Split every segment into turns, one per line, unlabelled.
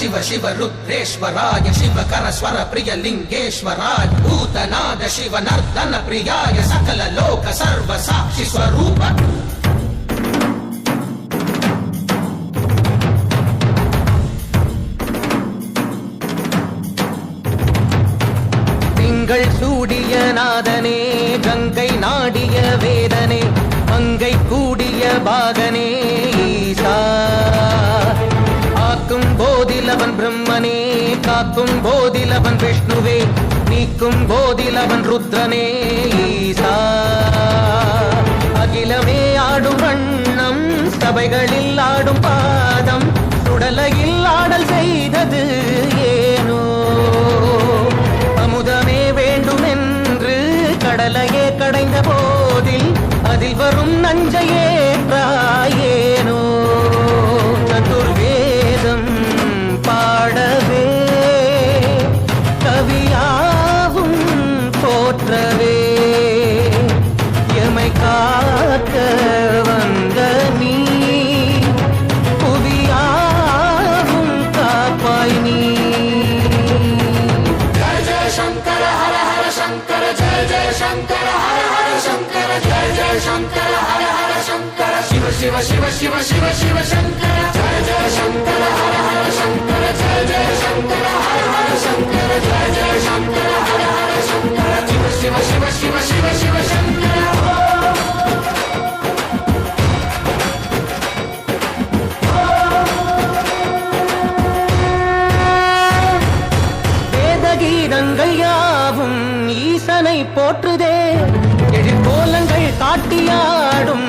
Shiva Shiva Rudreshwaraj Shiva Karaswara Priya Lingeshwaraj Bhutanaj प्रिय लिंगेश्वराय भूतनाद Shiv northern प्रियाय सकल लोक सर्व साक्षि स्वरूप திங்கள் சூடிய நாதனே கங்கை நாடிய வேதனே மங்கை கூடிய பாகனே ஈசா ஆக்கும் போதிலவன் பிரம்மனே காக்கும் போதிலவன் விஷ்ணுவே இருக்கும் போதில் அவன் ருத்ரனே ஈசா. அகிலமே ஆடும் வண்ணம் சபைகளில் ஆடும் பாதம் சுடலையில் ஆடல் செய்தது ஏனோ. அமுதமே வேண்டுமென்று கடலையே கடைந்த போதில் அதில் வரும் நஞ்சையே ஏனோ शिव शिव शिव शिव शिवसं शिव शिव शिव शिव शिव शिवसं வேதகீதங்கள் யாவும் ஈசனை போற்றுதே. எழிற்கோலங்கள் காட்டியாடும்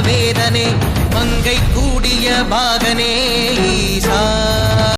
வேதனே மங்கை கூடிய பாகனே ஈசா.